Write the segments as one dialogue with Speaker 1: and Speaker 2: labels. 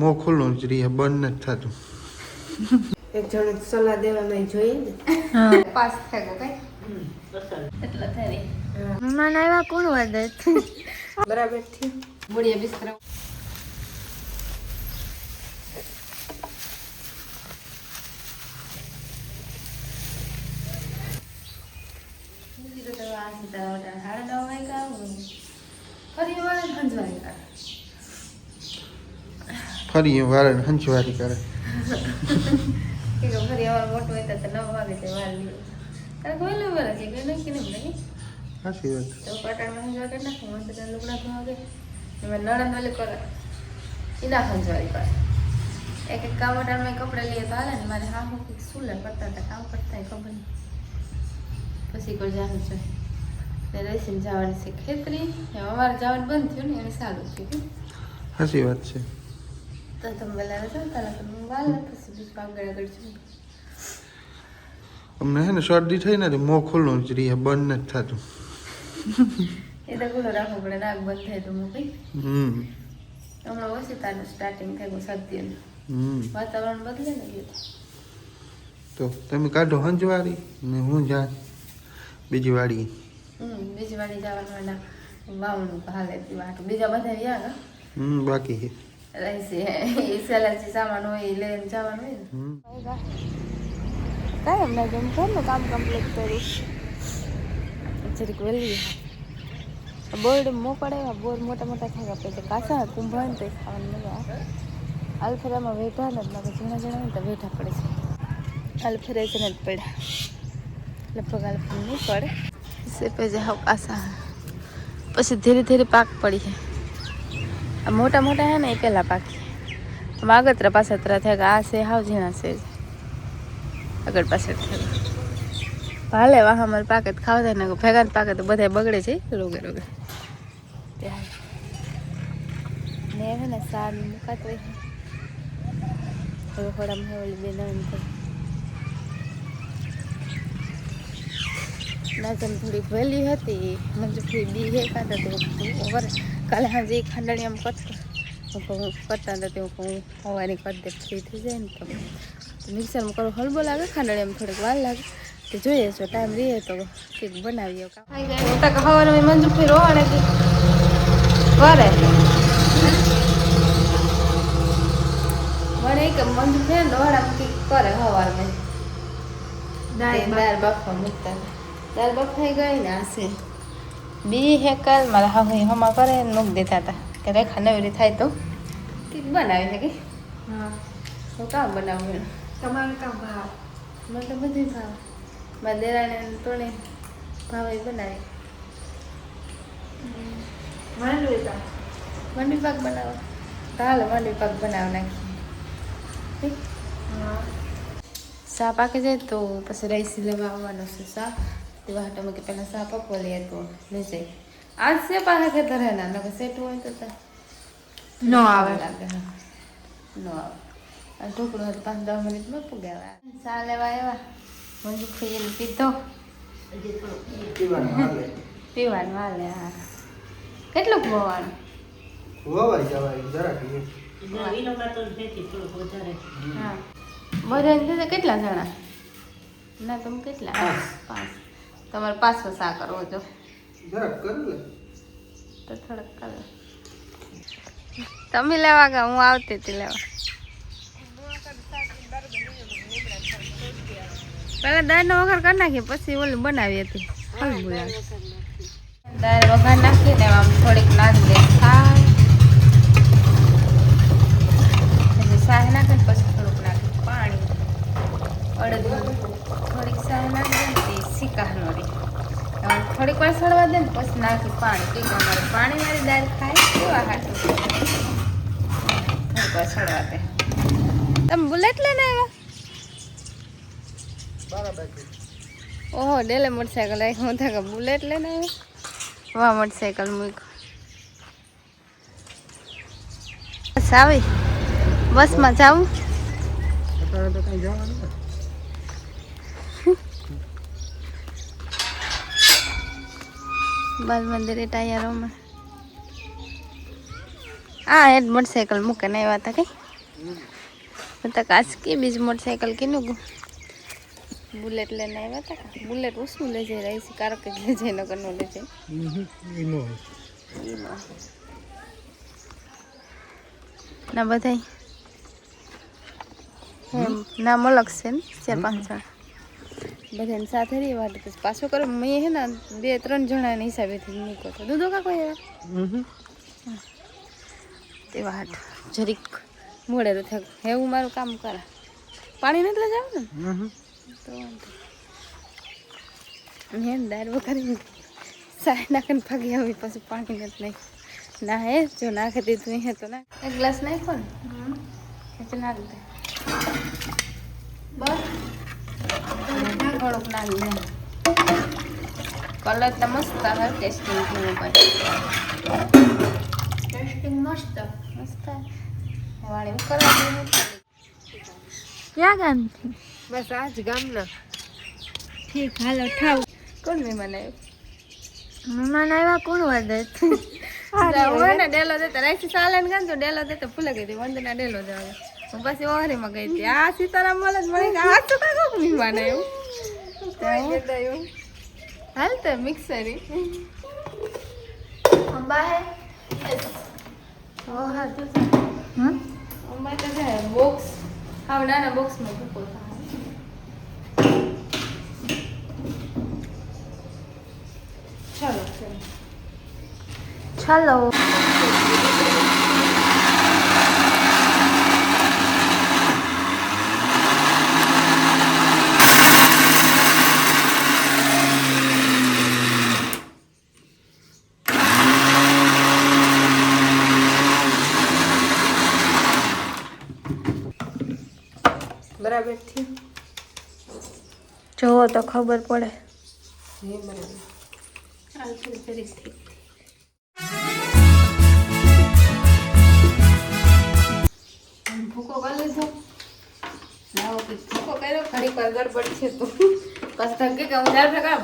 Speaker 1: મોં ખુલ્લું જ રહી બંધ નથી થતું.
Speaker 2: એક જણ સલાહ દેવામાં જોઈએ ને.
Speaker 3: પાસ થાય કઈ એટલો થઈ
Speaker 4: મહેમાન આવ્યા કોણ વધે?
Speaker 2: બરાબરથી
Speaker 3: મૂળિયા બિસ્તરા. ફરી વાર હંજવાઈ નહીં વારે
Speaker 1: સાચી વાત.
Speaker 3: હંજવા કરી એક એક કપડાં લઈએ તો હાલે ને મારે હા હું કંઈક શું લે કરતા હતા કામ કરતા ખબર નહીં. પછી કોઈ જાણું છે ને રસીને જવાની છે ખેતરી. અમારે જવાનું બંધ થયું ને એને સારું છે
Speaker 1: સાચી વાત છે.
Speaker 3: તો તમે પેલા ચાલતા લાગે હું વાલ પછી બીજું કામ કર્યા કરશું
Speaker 1: અમને હે ને શરદી થઈ ને મોં ખુલ્લું જ રહે બંધ નથી થતું.
Speaker 3: એ તો ખુલ્લો રાખવો પડે નાક બંધ થાય તો હું કઈ
Speaker 1: હમ.
Speaker 3: હમણાં ઓછી તારું સ્ટાર્ટિંગ થાય શરદીનું
Speaker 1: હમ.
Speaker 3: વાતાવરણ બદલે ને
Speaker 1: તો તમે કાઢો હંજવારી ને હું જા બીજી વાડી
Speaker 3: હમ બીજી વાડી જવાનું વાવણું હાલે બીજા બધા ગયા ને
Speaker 1: હમ બાકી છે.
Speaker 3: સેલાજી સામાન હોય એ લઈને જવાનું હોય ને
Speaker 4: કાંઈ જેમ ઘરનું કામ કમ્પ્લીટ કર્યું
Speaker 3: જરીક વહેલી
Speaker 4: બોર્ડ મોકળે બોર મોટા મોટા થાય આપણે કાસા કુંભા ને તો ખાવાની મજા આવે આલફેરામાં વેઠા ને એટલે ઝીણા ઝીણા તો વેઠા પડે છે ને જ પડ્યા લગભગ આલફેર નહીં પડે પછી ધીરે ધીરે પાક પડી છે મોટા મોટા હે ને એ પહેલાં પાકી. આગતરા પાછતરા થયા કે આ છે, હાવ ઝીણા છે. આગળ પાછળ થયા ભાલે વાહ અમારે પાકે ખાવા થાય ને ભેગા પાકે તો બધા બગડે છે, રોગે રોગે. ને હે ને સારું મુકાતો હોય હવે થોડા ઓલી બે નવીન નાજમ થોડીક વહેલી હતી મંજુફરી બી હે કાંતા તો ઓવર કાલે હાજે ખાંડણી આમ કરતો કરતા હતા તે હું હવાની કરી દે ફ્રી થઈ જાય ને તો. મિક્સરમાં કરો હલબો લાગે ખાંડણી આમ થોડીક વાર લાગે. તો જોઈએ જો ટાઈમ રહીએ તો કેક બનાવીએ.
Speaker 3: હું તક હવાનું મેં મંજુ ફી રોવાણે દી કરે મને કે મંજુ ફેર રોવાડા મૂકી કરે હવાર મેં દાળ બાપા મૂકતા દાળ બફાઈ ગઈ ને આશે
Speaker 4: બી હેકલ મારા હા હમા કરે ને મૂક દેતા હતા કે રેખા નવરી થાય તો
Speaker 3: કંઈક બનાવી છે કે
Speaker 2: હા
Speaker 3: હું કામ બનાવું
Speaker 2: તમારું કામ ભાવ
Speaker 3: મને તો બધું ભાવ મારા દેરાને તોણે ભાવે બનાવી
Speaker 2: માંડવી પાક
Speaker 3: માંડવી પાક બનાવો તો માંડવી પાક બનાવી નાખી
Speaker 2: હા
Speaker 3: સા પાકી જાય તો પછી રાઈસ લેવા આવવાનો છે સા તે વાટમાં કે પહેલાં સા પકવા લઈએ તો લઈ જાય આજ છે પાસે ખેતર હે ના નકર સેટું હોય તો
Speaker 2: નો આવે
Speaker 3: લાગે ન આવે આ ઢોકળું હતું પાંચ દસ મિનિટમાં પુગાવા સા લેવા આવ્યા મંજુ ખાઈને પીધો પીવાનું હાલે હા કેટલું ખોવાનું
Speaker 1: ખોવાય જવાય જરાક
Speaker 3: હા બધા કેટલા જણા ના તમે કેટલા પાંચ તમારે પાછો સા કરવો જો તો થોડોક કરો.
Speaker 4: તમે લેવા ગયા હું આવતી હતી લેવા. પેલા દાળનો વઘાર કરી નાખીએ પછી ઓલું બનાવી હતી
Speaker 3: દાળ વઘાર નાખીને આમ થોડીક નાખી દે ખાય પછી શાહ નાખે પછી થોડુંક નાખી પાણી. અડદ થોડીક શાહ નાખી દે ને તે શીકાનો રે આમ થોડીક વાર સળવા દે ને પછી નાખી પાણી. કે અમારે પાણીવાળી દાળ ખાય કેવા હાટું. થોડીક દે.
Speaker 4: તમે બુલેટ લઈને આવ્યા? ઓહો, ડેલે મોટરસાયકલ આવી હું થાય બુલેટ લઈને આવ્યા? વાહ, મોટરસાયકલ મૂક્યો. બસ આવી? બસમાં જાઉં?
Speaker 1: તો કઈ જવાનું
Speaker 4: બાલ મંદિરે ટાયરોમાં. આ જ મોટરસાયકલ મૂકીને આવ્યા હતા કઈ? તો કાચકી બીજી મોટરસાઇકલ કીનું ગયું બુલેટ લઈને આવ્યા હતા બુલેટ ઓછું લઈ જઈ રહી છે, કારક જ લઈ જાય નગર લઈ જાય. ના બધા ના અલગ છે ને, ચાર પાંચ જણા. બધાને સાથે રહી વાત પછી પાછો કરો. મેં હે ને બે ત્રણ જણાના હિસાબેથી મૂકો તો. દૂધો કા કોઈ એવા તે વાત. જરીક મોડે તો થાય. હેવું મારું કામ કરે. પાણી નથી લઈ જાવ ને તો હે મેં દાળ વઘારી સાય નાખીને ભાગી આવી. પછી પાણી નથી નહીં ના હે જો નાખી દીધું હે તો ના. એક ગ્લાસ નાખો ને? એટલે નાખી દે. બસ. થોડુંક નાખી દે કલર તો મસ્ત આવે ટેસ્ટિંગ ભાઈ
Speaker 2: ટેસ્ટિંગ મસ્ત
Speaker 4: મસ્ત વાળી કરવા દેવું ક્યાં ગામથી
Speaker 2: બસ આજ ગામના.
Speaker 4: ઠીક હાલો ઠાવ કોણ મહેમાન આવ્યું? મહેમાન આવ્યા કોણ વાદે ડેલો દેતા રાઈસી ને ગામ તો ડેલો દેતો ભૂલે ગઈ હતી વંદના ડેલો દેવા હું પછી ઓહરીમાં ગઈ હતી. આ સીતારામ મળે જ મળી આ તો કઈ કોક મહેમાન એવું. હાલ તો મિક્સરી. અંબા હે હા હમ? અંબા તો છે બોક્સ હા નાના બોક્સમાં ભૂકો થાય ચાલો. ચાલો.
Speaker 2: બરાબર
Speaker 4: જોવો તો ખબર પડે.
Speaker 3: ભૂકો કરી લીધો. લાવો કે ભૂકો કર્યો? ઘડીક વાર ગડબડ છે તો. પછી થકી કે હું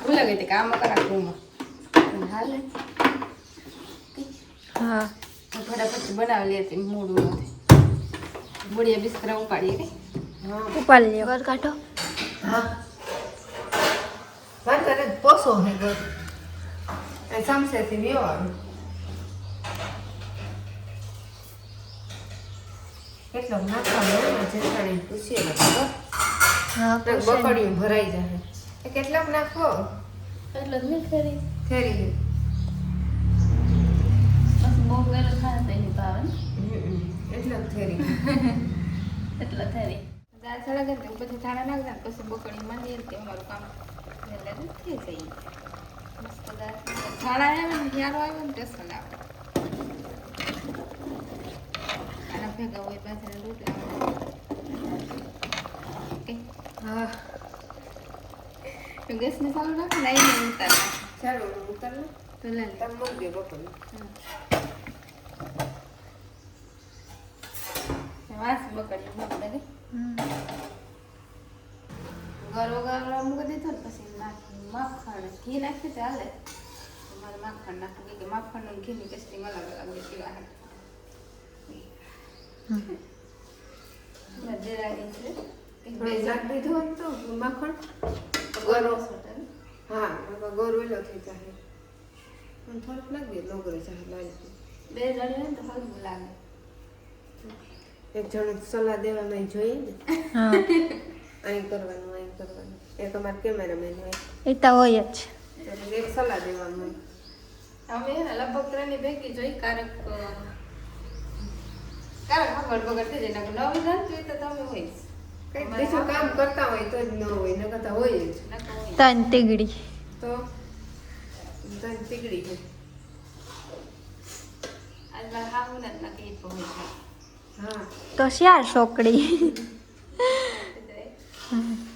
Speaker 3: ભૂલે ગઈ હતી કે આમાં કરા ઘરમાં હાલે.
Speaker 4: હા.
Speaker 3: હું ફટાફટ બનાવેલી હતી મૂળું નથી બુડિયા બિસ્તરા ઉપાડીએ કે?
Speaker 2: હા
Speaker 4: ઉપાડ લ્યો ઘર કાઢો.
Speaker 2: હા. વાત કરે પોસો હે ઘર. એ સમસેથી વ્યવહાર. કેટલો નાખવાનો જેઠાણી પૂછીએ ને
Speaker 4: હા.
Speaker 2: બકડીયું ભરાઈ જાય એ કેટલાક નાખો.
Speaker 4: એટલો જ નહીં ખેરી
Speaker 2: ફેરી
Speaker 4: પછી બહુ વહેલું થાય તો એની ભાવે.
Speaker 2: એટલો જ ફેરી
Speaker 4: એટલો થરી
Speaker 3: દાળ સળગે ને પછી થાળા નાખ દે પછી બકડી માંડીએ ને તે અમારું કામ એટલે થઈ જાય મસ્ત દાળ થાળા આવે ને યારો આવે ને ટેસ્ટ આવે આના ભેગા હોય બાજરીના રોટલા ઓકે
Speaker 2: હા
Speaker 3: તો ગેસને ચાલુ રાખો ને આઈને ઉતાર નાખો
Speaker 2: ચાલો ઉતાર લો
Speaker 3: તો લે લે.
Speaker 2: તમે મૂકી દે બકડી
Speaker 3: વાસ બકડી મૂકી દે ગરો ગરો મૂકી દીધો ને પછી નાખી માખણ ઘી નાખી ચાલે મારે માખણ નાખવું કે માખણ અને ઘીની ટેસ્ટિંગ અલગ અલગ હોય પીવા મધેરાની છે.
Speaker 2: થોડી નાખ દીધું હોત તો માખણ. ગરો હા બાપા ગોર વેલો પણ થોડુંક લાગી દે નોકરી જાય
Speaker 3: બે જણ ને તો હલવું લાગે.
Speaker 2: એક જણ સલાહ દેવામાં જોઈએ ને.
Speaker 4: હા.
Speaker 2: અહીં કરવાનું અહીં કરવાનું એ તમારે કેમેરામેન હોય
Speaker 4: એ તો હોય જ
Speaker 2: એટલે એક સલાહ દેવાનું હોય
Speaker 3: અમે લગભગ ત્રણની ભેગી જોઈ કારક કારક બગડ બગડ થઈ જાય નવી જાણતી તો તમે હોય.
Speaker 2: કંઈક બીજું કામ કરતા હોય તો જ ન હોય ન કરતા હોય જ.
Speaker 4: તન તીગડી
Speaker 2: તો તન તીગડી છે
Speaker 3: આજ મારે હાહુ ને જ નક્કી તો હોય છે.
Speaker 2: હા
Speaker 4: તો શ્યાર છોકડી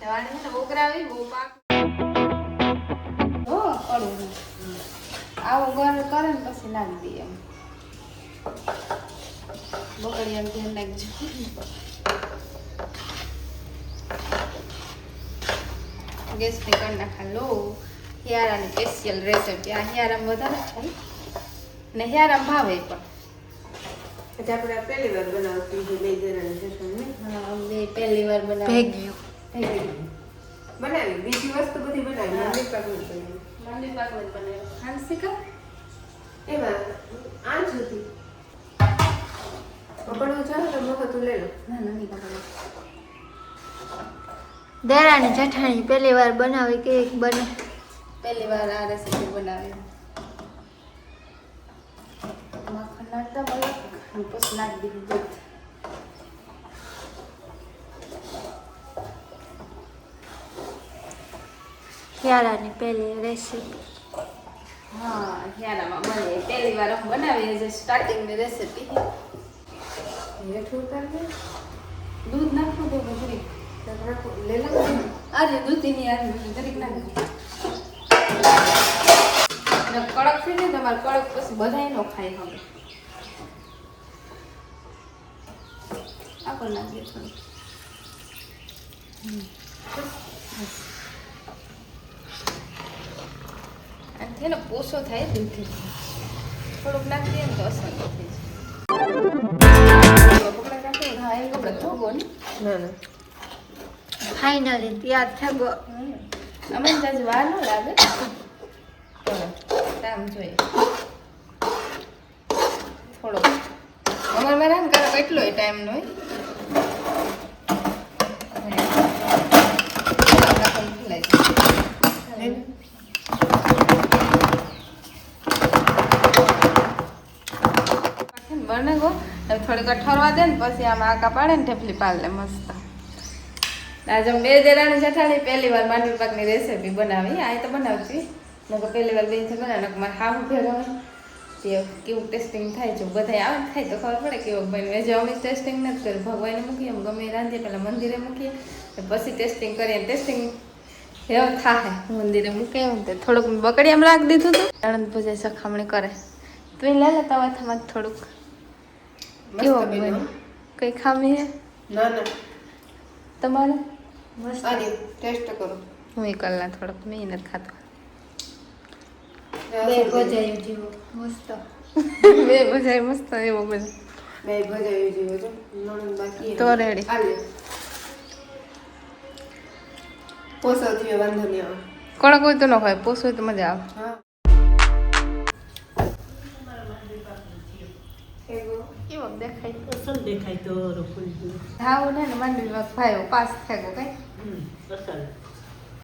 Speaker 3: વાણી છે ને ઉઘરાવી બહુ પાક. હો કડવું આવું ગર કરે ને પછી નાખી દઈએ એમ. બકડી એમ ધ્યાન રાખજો. ગેસ પે કરી નાખા. લો હિયારાની સ્પેશિયલ રેસીપી આ હિયારામ વધારે થાય. ને હિયારામ ભાવે પણ.
Speaker 2: આપણે પહેલી વાર બનાવતી બે જણાની
Speaker 3: પહેલી વાર બનાવી
Speaker 4: ભેગ્યું
Speaker 2: બનાવી. બીજી વસ્તુ બધી બનાવી. માંડવી પાકનું બનાવી.
Speaker 3: માંડવી પાકને બનાવ્યું હાંસી કા?
Speaker 2: એમાં આજ હતી. પકડવું છે તો મગતું લઈ લો.
Speaker 3: ના ના નહીં પકડવું
Speaker 4: દેરાની જઠાણી પહેલી વાર બનાવી કેક બને?
Speaker 3: પહેલી વાર આ રેસીપી બનાવી. માખણ નાખતા બોલો પછી નાખી દીધું.
Speaker 4: હિયારાની પહેલી રેસીપી
Speaker 3: હા હિયારામાં બને પહેલી વાર હું બનાવી જે સ્ટાર્ટિંગની રેસીપી
Speaker 2: મીઠું ઉતાર દે
Speaker 3: દૂધ નાખવું તો જરીક
Speaker 2: તો નાખો. લઈ લો.
Speaker 3: આજે દૂધીની આજે અને કડક થઈ ને, તમારે કડક પછી બધાય નો ખાઈ હવે. આપણ નાખીએ થોડું છે ને પોસો થાય દૂધથી થોડુંક નાખી દઈએ ને તો અસર થઈ જાય કપડાં કાઢે હા એ કપડાં ધોગો ને
Speaker 2: ના ના
Speaker 4: ફાઇનલી તૈયાર થઈ ગયો
Speaker 3: અમે જાજુ વાર ન લાગે ટાઈમ જોઈએ થોડો અમારે મારા ને કારક એટલો ટાઈમ નો હોય બને ગો. હવે થોડીક ઠરવા દે ને પછી આમાં આકા પાડે ને ઢેફલી પાડ લે મસ્ત. આજે હું બે દેરાણી જેઠાણી પહેલી વાર માંડવી પાકની રેસીપી બનાવી. આ તો બનાવતી. નકર પહેલી વાર બેન છે બનાવે નકર મારે હાવ ભેગા હોય કેવું ટેસ્ટિંગ થાય છે બધા આવે ને ખાય તો ખબર પડે કેવો બન્યું હજી અમે ટેસ્ટિંગ નથી કર્યું. ભગવાનને મૂકીએ એમ ગમે રાંધીએ પહેલાં મંદિરે મૂકીએ. પછી ટેસ્ટિંગ કરીએ ટેસ્ટિંગ એવું થાય. મંદિરે મૂકે એમ તે. થોડુંક બકડી એમ રાખી દીધું હતું આનંદ પૂજા સરખામણી કરે. તું લે લે તવાથામાં થોડુંક. કેવો
Speaker 2: મસ્ત બન્યું.
Speaker 3: કઈ ખામી હે?
Speaker 2: ના ના.
Speaker 3: તમારે?
Speaker 2: આની ટેસ્ટ કરો.
Speaker 3: હું એ કલાક થોડોક મેં નથી ખાતો.
Speaker 4: બે ભજાયું જેવો. મસ્ત.
Speaker 3: બે બધા મસ્ત એવો બધો.
Speaker 2: બે ભજાયું જેવો છે. નણંદ બાકી
Speaker 3: તો
Speaker 2: રેડી પોસો થયો વાંધો નહીં આવે.
Speaker 3: કડક હોય તો ન ખાય. પોસ હોય તો મજા આવે.
Speaker 2: હા.
Speaker 3: કેવો દેખાય
Speaker 5: અસલ દેખાય તો ગયું
Speaker 3: હાવ ને માંડવી ભાઈ પાસ થાય કઈ?
Speaker 5: અસલ